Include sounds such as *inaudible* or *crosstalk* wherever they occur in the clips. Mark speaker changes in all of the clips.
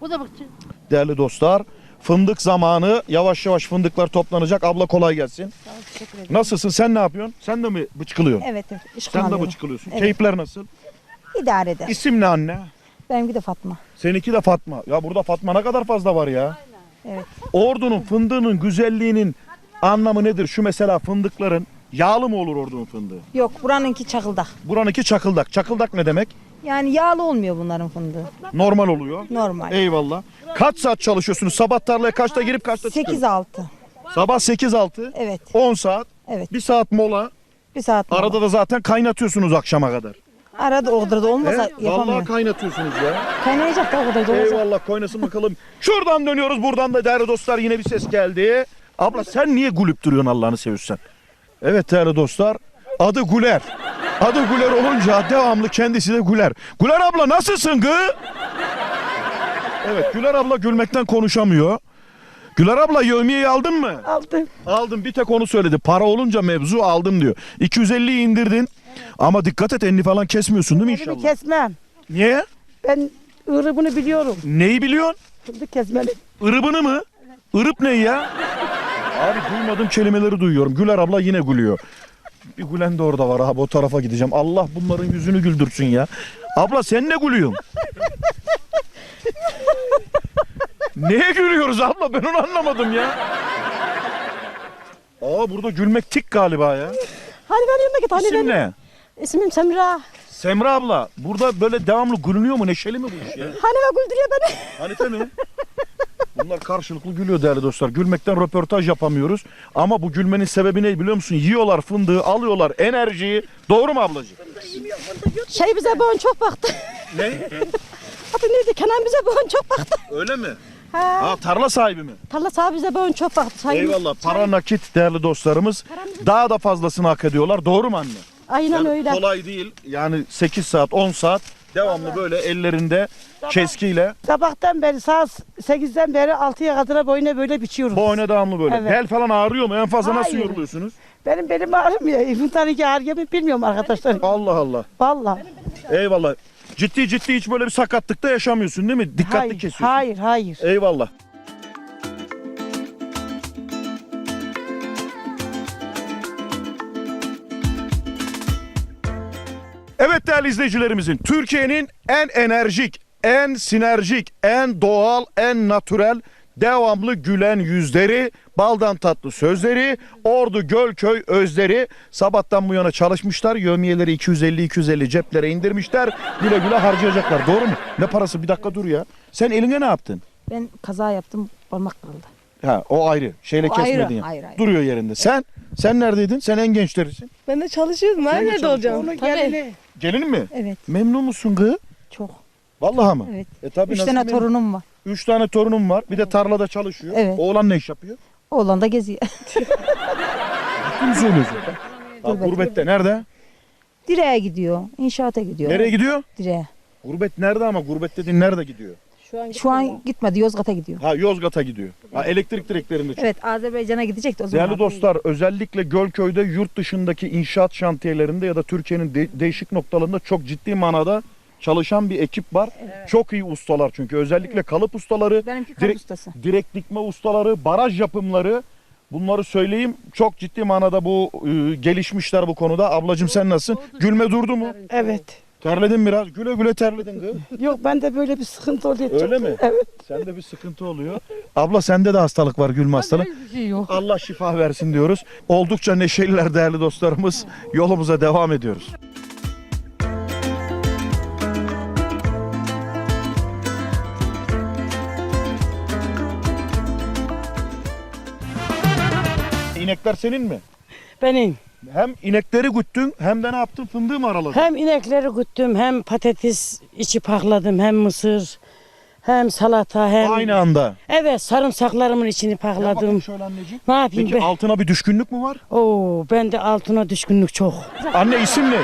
Speaker 1: Bu da bıkçı.
Speaker 2: Değerli dostlar fındık zamanı yavaş yavaş fındıklar toplanacak. Abla kolay gelsin.
Speaker 3: Teşekkür ederim.
Speaker 2: Nasılsın sen ne yapıyorsun? Sen de mi bıçkılıyorsun?
Speaker 3: Evet, evet. İş
Speaker 2: Sen de
Speaker 3: alıyorum.
Speaker 2: bıçkılıyorsun.
Speaker 3: Evet.
Speaker 2: Keyifler nasıl?
Speaker 3: İdare eder.
Speaker 2: İsim ne anne?
Speaker 3: Benimki de Fatma.
Speaker 2: Seninki de Fatma. Ya burada Fatma ne kadar fazla var ya.
Speaker 3: Evet.
Speaker 2: Ordunun fındığının güzelliğinin anlamı nedir? Şu mesela fındıkların yağlı mı olur ordunun fındığı?
Speaker 3: Yok buranınki çakıldak.
Speaker 2: Buranınki çakıldak. Çakıldak ne demek?
Speaker 3: Yani yağlı olmuyor bunların fındığı.
Speaker 2: Normal oluyor.
Speaker 3: Normal.
Speaker 2: Eyvallah. Kaç saat çalışıyorsunuz? Sabah tarlaya kaçta girip kaçta çıkıyorsunuz?
Speaker 3: 8-6.
Speaker 2: Sabah 8-6.
Speaker 3: Evet.
Speaker 2: 10 saat.
Speaker 3: Evet.
Speaker 2: Bir saat mola.
Speaker 3: Bir saat mola.
Speaker 2: Arada da zaten kaynatıyorsunuz akşama kadar.
Speaker 3: Arada o kadar da olmasa
Speaker 2: He? Vallahi kaynatıyorsunuz ya.
Speaker 3: Kaynayacak da o kadar da olacak.
Speaker 2: Eyvallah kaynasın bakalım. Şuradan dönüyoruz. Buradan da değerli dostlar yine bir ses geldi. Abla sen niye gülüp duruyorsun Allah'ını seversen? Evet değerli dostlar. Adı Güler. Adı Güler olunca devamlı kendisi de Güler. Güler abla nasılsın gı? Evet Güler abla gülmekten konuşamıyor. Güler abla yevmiyeyi aldın mı?
Speaker 3: Aldım.
Speaker 2: Aldım bir tek onu söyledi. Para olunca mevzu aldım diyor. 250'yi indirdin. Ama dikkat et elini falan kesmiyorsun değil mi
Speaker 4: Elimi
Speaker 2: inşallah?
Speaker 4: kesmem.
Speaker 2: Niye?
Speaker 4: Ben ırıbını biliyorum.
Speaker 2: Neyi biliyorsun?
Speaker 4: Fındık kesmeli.
Speaker 2: Irıbını mı? Irıp ne ya? Abi duymadığım kelimeleri duyuyorum. Güler abla yine gülüyor. Bir gülen de orada var abi o tarafa gideceğim. Allah bunların yüzünü güldürsün ya. Abla sen ne gülüyorsun? Neye gülüyoruz abla ben onu anlamadım ya. Aa burada gülmek tik galiba ya.
Speaker 4: Hani ben git hani
Speaker 2: İsim
Speaker 4: benim.
Speaker 2: ne?
Speaker 4: İsmim Semra.
Speaker 2: Semra abla burada böyle devamlı gülünüyor mu neşeli mi bu iş ya?
Speaker 4: Hanife güldürüyor beni.
Speaker 2: Hanife mi? Bunlar karşılıklı gülüyor değerli dostlar. Gülmekten röportaj yapamıyoruz. Ama bu gülmenin sebebi ne biliyor musun? Yiyorlar fındığı, alıyorlar enerjiyi. Doğru mu ablacığım?
Speaker 4: Şey bize bugün çok baktı.
Speaker 2: Ne? *laughs*
Speaker 4: Adı neydi? Kenan bize bugün çok baktı.
Speaker 2: Öyle mi?
Speaker 4: Ha.
Speaker 2: Ha tarla sahibi mi?
Speaker 4: Tarla sahibi bize bugün çok baktı. Sayın-
Speaker 2: Eyvallah. Para nakit değerli dostlarımız. Daha da fazlasını hak ediyorlar. Doğru mu anne?
Speaker 4: Aynen
Speaker 2: Yani
Speaker 4: öyle.
Speaker 2: kolay değil. Yani 8 saat, 10 saat devamlı böyle ellerinde keskiyle
Speaker 4: Sabahtan beri saat 8'den beri 6'ya kadar boyuna böyle biçiyoruz.
Speaker 2: boyuna devamlı böyle.
Speaker 4: Evet.
Speaker 2: Bel falan ağrıyor mu? En fazla nasıl
Speaker 4: Hayır.
Speaker 2: yoruluyorsunuz?
Speaker 4: Benim belim ağrımıyor. *laughs* İnsanınki ağrıyor mu bilmiyorum arkadaşlar.
Speaker 2: Allah Allah.
Speaker 4: Vallahi.
Speaker 2: Eyvallah. Ciddi ciddi hiç böyle bir sakatlıkta yaşamıyorsun değil mi? Dikkatli
Speaker 4: Hayır,
Speaker 2: kesiyorsun.
Speaker 4: hayır, hayır.
Speaker 2: Eyvallah. Evet değerli izleyicilerimizin Türkiye'nin en enerjik, en sinerjik, en doğal, en natürel, devamlı gülen yüzleri, baldan tatlı sözleri, Ordu Gölköy özleri sabahtan bu yana çalışmışlar. Yövmiyeleri 250-250 ceplere indirmişler. Güle güle harcayacaklar. Doğru mu? Ne parası? Bir dakika dur ya. Sen eline ne yaptın?
Speaker 3: Ben kaza yaptım parmak kırıldı.
Speaker 2: Ha o ayrı. Şeyle
Speaker 3: O ayrı,
Speaker 2: kesmedin ya.
Speaker 3: ayrı, ayrı.
Speaker 2: Duruyor yerinde. Sen sen neredeydin? Sen en gençlerisin.
Speaker 1: Ben de çalışıyordum. Ben nerede olacağım? Tabii.
Speaker 2: Gelin mi?
Speaker 3: Evet
Speaker 2: Memnun musun gı?
Speaker 3: çok.
Speaker 2: Vallahi mı?
Speaker 3: Evet.
Speaker 2: E tabii
Speaker 3: Üç
Speaker 2: nasıl
Speaker 3: tane
Speaker 2: memnun?
Speaker 3: torunum var.
Speaker 2: Üç tane torunum var. Bir de tarlada çalışıyor.
Speaker 3: Evet.
Speaker 2: Oğlan ne iş yapıyor?
Speaker 3: Oğlan da geziyor.
Speaker 2: Kim söylüyorsun? Ha,
Speaker 3: Gurbet.
Speaker 2: gurbette. Nerede?
Speaker 3: Direğe gidiyor. inşaata gidiyor.
Speaker 2: Nereye gidiyor?
Speaker 3: Direğe.
Speaker 2: Gurbet nerede ama? Gurbet dediğin nerede gidiyor?
Speaker 1: Şu an,
Speaker 3: Şu an gitmedi Yozgat'a gidiyor.
Speaker 2: Ha Yozgat'a gidiyor. Ha elektrik direklerinde. çünkü.
Speaker 3: Evet Azerbaycan'a gidecekti o zaman.
Speaker 2: Değerli dostlar özellikle Gölköy'de yurt dışındaki inşaat şantiyelerinde ya da Türkiye'nin de- değişik noktalarında çok ciddi manada çalışan bir ekip var. Çok iyi ustalar çünkü özellikle kalıp ustaları,
Speaker 3: Benimki kalıp
Speaker 2: direkt,
Speaker 3: ustası.
Speaker 2: direkt dikme ustaları, baraj yapımları bunları söyleyeyim. Çok ciddi manada bu e, gelişmişler bu konuda. Ablacığım sen nasılsın? Gülme durdu mu?
Speaker 4: Evet.
Speaker 2: Terledin biraz. Güle güle terledin kız. *laughs*
Speaker 4: Yok bende böyle bir sıkıntı oluyor.
Speaker 2: Öyle mi? *laughs*
Speaker 4: Evet.
Speaker 2: Sende bir sıkıntı oluyor. Abla sende de hastalık var gülme hastalığı.
Speaker 1: Hiçbir şey yok.
Speaker 2: Allah şifa versin diyoruz. Oldukça neşeliler değerli dostlarımız. Yolumuza devam ediyoruz. İnekler senin mi?
Speaker 5: Benim.
Speaker 2: Hem inekleri güttün hem de ne yaptın fındığı mı araladın?
Speaker 5: Hem inekleri güttüm, hem patates içi pakladım, hem mısır, hem salata, hem...
Speaker 2: Aynı anda.
Speaker 5: Evet, sarımsaklarımın içini pakladım.
Speaker 2: şöyle anneciğim.
Speaker 5: Ne yapayım
Speaker 2: Peki
Speaker 5: be?
Speaker 2: altına bir düşkünlük mü var?
Speaker 5: Oo, bende altına düşkünlük çok.
Speaker 2: Anne isim ne?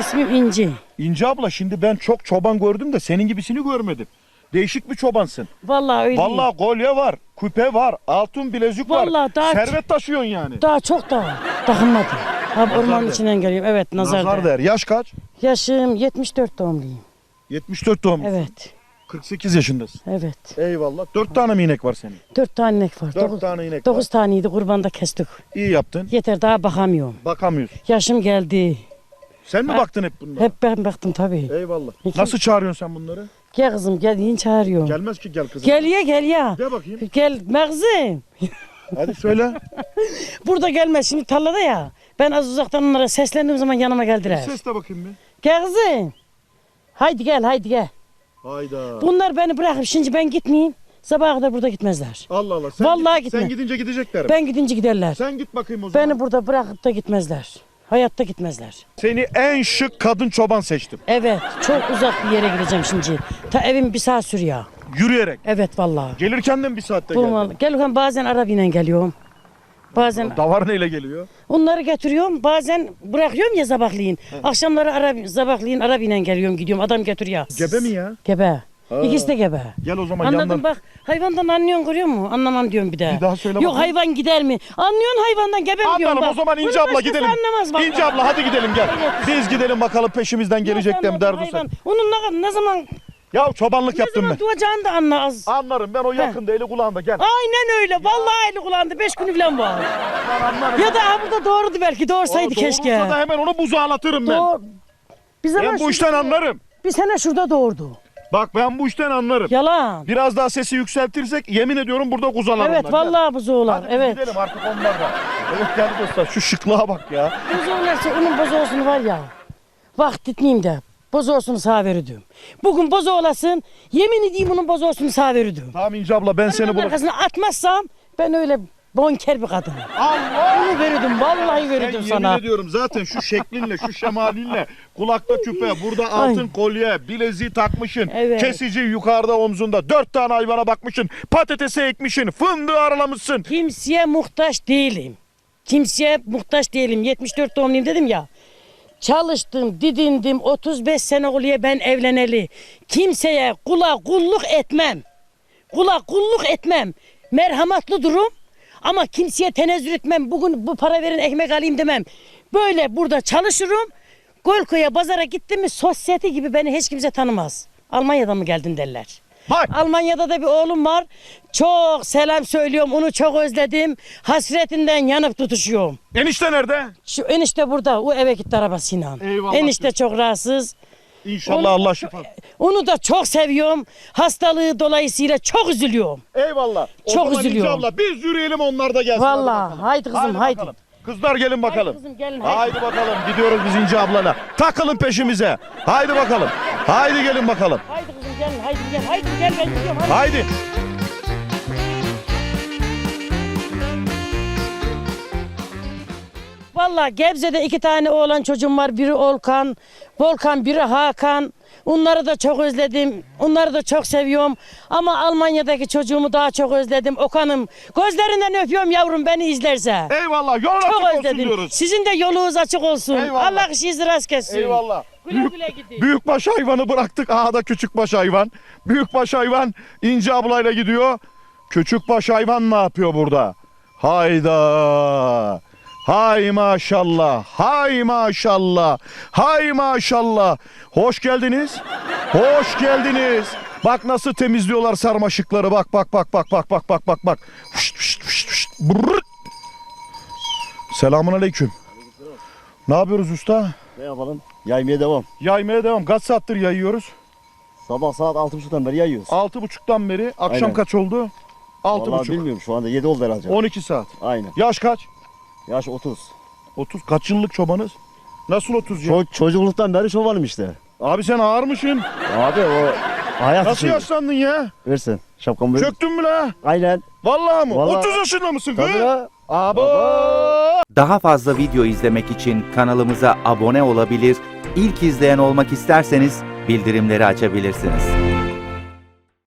Speaker 5: İsmim İnci.
Speaker 2: İnce abla şimdi ben çok çoban gördüm de senin gibisini görmedim. Değişik bir çobansın.
Speaker 5: Vallahi öyle.
Speaker 2: Vallahi kolye var, küpe var, altın bilezik var.
Speaker 5: Vallahi daha-
Speaker 2: Servet taşıyorsun yani.
Speaker 5: Daha çok da takınmadım. Ha, ormanın
Speaker 2: der.
Speaker 5: içinden geliyorum. Evet, nazar,
Speaker 2: Nazar
Speaker 5: der.
Speaker 2: der. Yaş kaç?
Speaker 5: Yaşım 74 doğumluyum.
Speaker 2: 74 doğumlu.
Speaker 5: Evet.
Speaker 2: 48 yaşındasın.
Speaker 5: Evet.
Speaker 2: Eyvallah. 4 tane mi inek var senin?
Speaker 5: Dört tane inek var.
Speaker 2: 4
Speaker 5: Dokuz,
Speaker 2: tane inek
Speaker 5: dokuz
Speaker 2: var.
Speaker 5: taneydi kurbanda kestik.
Speaker 2: İyi yaptın.
Speaker 5: Yeter daha bakamıyorum.
Speaker 2: Bakamıyorsun.
Speaker 5: Yaşım geldi.
Speaker 2: Sen mi
Speaker 5: Ha.
Speaker 2: baktın hep bunlara?
Speaker 5: Hep ben baktım tabii.
Speaker 2: Eyvallah.
Speaker 5: İki-
Speaker 2: Nasıl çağırıyorsun sen bunları?
Speaker 5: Gel kızım gel yiyin çağırıyorum.
Speaker 2: Gelmez ki gel kızım.
Speaker 5: Geliyor gel ya.
Speaker 2: Gel bakayım.
Speaker 5: Gel mağzım.
Speaker 2: Hadi söyle. *laughs*
Speaker 5: Burada gelmez şimdi tarlada ya. Ben az uzaktan onlara seslendiğim zaman yanıma geldiler.
Speaker 2: ses de bakayım bir.
Speaker 5: Gel kızım. Haydi gel haydi gel.
Speaker 2: Hayda.
Speaker 5: Bunlar beni bırakıp şimdi ben gitmeyeyim. Sabaha kadar burada gitmezler.
Speaker 2: Allah Allah. Sen
Speaker 5: Vallahi
Speaker 2: git- Sen
Speaker 5: gitme.
Speaker 2: gidince gidecekler mi?
Speaker 5: Ben gidince giderler.
Speaker 2: Sen git bakayım o zaman.
Speaker 5: Beni burada bırakıp da gitmezler. Hayatta gitmezler.
Speaker 2: Seni en şık kadın çoban seçtim.
Speaker 5: Evet çok uzak bir yere gideceğim şimdi. Ta evim bir saat sürüyor.
Speaker 2: Yürüyerek.
Speaker 5: Evet vallahi.
Speaker 2: Gelirken de mi bir saatte
Speaker 5: Bulmalı.
Speaker 2: geldin?
Speaker 5: Gelirken bazen arabayla geliyorum. Bazen
Speaker 2: Davar neyle geliyor?
Speaker 5: onları getiriyorum. Bazen bırakıyorum ya sabahleyin. Akşamları ara, sabahleyin arabayla geliyorum gidiyorum. Adam getiriyor.
Speaker 2: Gebe mi ya?
Speaker 5: Gebe.
Speaker 2: Ha.
Speaker 5: İkisi de gebe.
Speaker 2: Gel o zaman
Speaker 5: Anladın
Speaker 2: yandan.
Speaker 5: bak hayvandan anlıyorsun görüyor musun? Anlamam diyorum bir daha.
Speaker 2: Bir daha söyle
Speaker 5: Yok
Speaker 2: bakayım.
Speaker 5: hayvan gider mi? Anlıyorsun hayvandan gebe mi diyorum
Speaker 2: Anladım
Speaker 5: bak.
Speaker 2: o zaman İnce
Speaker 5: Bunu
Speaker 2: abla
Speaker 5: başkası
Speaker 2: gidelim.
Speaker 5: Anlamaz bak.
Speaker 2: İnce abla hadi gidelim gel. Biz gidelim bakalım peşimizden gelecek de mi
Speaker 5: Anladım,
Speaker 2: derdi
Speaker 5: hayvan. Onun ne, ne zaman
Speaker 2: Ya çobanlık
Speaker 5: ne
Speaker 2: yaptım
Speaker 5: zaman
Speaker 2: ben.
Speaker 5: doğacağını da anlamaz.
Speaker 2: Anlarım ben o yakında eli kulağında gel.
Speaker 5: Aynen öyle. Vallahi eli kullandı. Beş günü falan var.
Speaker 2: Anlarım.
Speaker 5: Ya da ha burada doğrudu belki. Doğursaydı
Speaker 2: O
Speaker 5: keşke.
Speaker 2: doğrulsa da hemen onu buzağlatırım ben.
Speaker 5: Bir zaman
Speaker 2: Ben bu işten anlarım.
Speaker 5: Bir sene şurada doğurdu.
Speaker 2: Bak ben bu işten anlarım.
Speaker 5: Yalan.
Speaker 2: Biraz daha sesi yükseltirsek yemin ediyorum burada kuzalar
Speaker 5: Evet
Speaker 2: onlar.
Speaker 5: vallahi buzoğlar.
Speaker 2: Hadi
Speaker 5: Evet.
Speaker 2: gidelim artık onlar da. Evet değerli dostlar şu şıklığa bak ya.
Speaker 5: Buzoğlarsa onun bozoğusunu var ya. Vakit etmeyeyim de. Bozoğusunu sağ verirdim. Bugün bozoğlasın. Yemin edeyim onun bozoğusunu sağ verirdim.
Speaker 2: Tamam İnce abla ben seni bulurum.
Speaker 5: arkasına atmazsam ben öyle bonker bir kadınım.
Speaker 2: Allah!
Speaker 5: Onu verirdim. Vallahi
Speaker 2: Ben
Speaker 5: verirdim
Speaker 2: yemin
Speaker 5: sana.
Speaker 2: ediyorum zaten şu şeklinle, şu şemalinle, kulakta küpe, burada altın kolye, bileziği takmışın,
Speaker 5: Evet.
Speaker 2: kesici yukarıda omzunda, dört tane hayvana bakmışın, patatesi ekmişin, fındığı aralamışsın.
Speaker 5: Kimseye muhtaç değilim. Kimseye muhtaç değilim. 74 doğumluyum dedim ya. Çalıştım, didindim. 35 sene oluyor ben evleneli. Kimseye kula kulluk etmem. Kula kulluk etmem. Merhametli durum. Ama kimseye tenezzül etmem. Bugün bu para verin ekmek alayım demem. Böyle burada çalışırım. Golko'ya pazara gittim mi sosyete gibi beni hiç kimse tanımaz. Almanya'dan mı geldin derler.
Speaker 2: Bak!
Speaker 5: Almanya'da da bir oğlum var. Çok selam söylüyorum. Onu çok özledim. Hasretinden yanıp tutuşuyorum.
Speaker 2: Enişte nerede?
Speaker 5: Şu enişte burada. O eve gitti arabasıyla.
Speaker 2: Eyvallah
Speaker 5: Enişte çok rahatsız.
Speaker 2: İnşallah
Speaker 5: Onu-
Speaker 2: Allah şifa.
Speaker 5: Onu da çok seviyorum. Hastalığı dolayısıyla çok üzülüyorum.
Speaker 2: Eyvallah. O
Speaker 5: Çok üzülüyorum.
Speaker 2: abla biz yürüyelim onlar da gelsin. bakalım.
Speaker 5: Haydi kızım, haydi.
Speaker 2: bakalım. Kızlar gelin bakalım.
Speaker 5: Haydi kızım, gelin, haydi.
Speaker 2: Haydi bakalım gidiyoruz biz İnce ablayla. Takılın peşimize. Haydi bakalım. Haydi gelin bakalım.
Speaker 5: Haydi gel. Haydi gel. Haydi gel ben gidiyorum. Haydi.
Speaker 2: Haydi.
Speaker 5: Vallahi Gebze'de iki tane oğlan çocuğum var. Biri Olkan, Volkan, biri Hakan. Onları da çok özledim. Onları da çok seviyorum. Ama Almanya'daki çocuğumu daha çok özledim. Okan'ım gözlerinden öpüyorum yavrum beni izlerse.
Speaker 2: Eyvallah. Yol açık
Speaker 5: Çok
Speaker 2: olsun
Speaker 5: özledim.
Speaker 2: diyoruz.
Speaker 5: Sizin de yolunuz açık olsun.
Speaker 2: Eyvallah.
Speaker 5: Allah işinizi rast kessin.
Speaker 2: Eyvallah.
Speaker 5: Güle güle gidin.
Speaker 2: Büyükbaş hayvanı bıraktık. Aha da küçükbaş hayvan. Büyükbaş hayvan İnce ablayla gidiyor. Küçükbaş hayvan ne yapıyor burada? Hayda. Hay maşallah. Hay maşallah. Hay maşallah. Hoş geldiniz. Hoş geldiniz. Bak nasıl temizliyorlar sarmaşıkları. Bak bak bak bak bak bak bak bak bak. Selamun aleyküm. Ne yapıyoruz usta?
Speaker 1: Ne yapalım? Yaymaya devam.
Speaker 2: Yaymaya devam. Kaç saattir yayıyoruz?
Speaker 1: Sabah saat 6.30'dan beri yayıyoruz.
Speaker 2: Altı buçuktan beri. Akşam
Speaker 1: Aynen.
Speaker 2: kaç oldu? Altı
Speaker 1: Vallahi
Speaker 2: buçuk.
Speaker 1: bilmiyorum şu anda 7 oldu herhalde.
Speaker 2: 12 saat.
Speaker 1: Aynen.
Speaker 2: Yaş kaç?
Speaker 1: Yaş 30.
Speaker 2: 30. Kaç yıllık çobanız? Nasıl 30 ya?
Speaker 1: Ço- çocukluktan beri çobanım işte.
Speaker 2: Abi sen ağırmışsın.
Speaker 1: Abi o hayat
Speaker 2: Nasıl
Speaker 1: için.
Speaker 2: yaşlandın ya?
Speaker 1: Versin. Şapkamı ver.
Speaker 2: Çöktün mü la?
Speaker 1: Aynen.
Speaker 2: Vallahi mı?
Speaker 1: Vallahi.
Speaker 2: 30 yaşında mısın?
Speaker 1: Tabii ya.
Speaker 2: Abo.
Speaker 6: Daha fazla video izlemek için kanalımıza abone olabilir, ilk izleyen olmak isterseniz bildirimleri açabilirsiniz.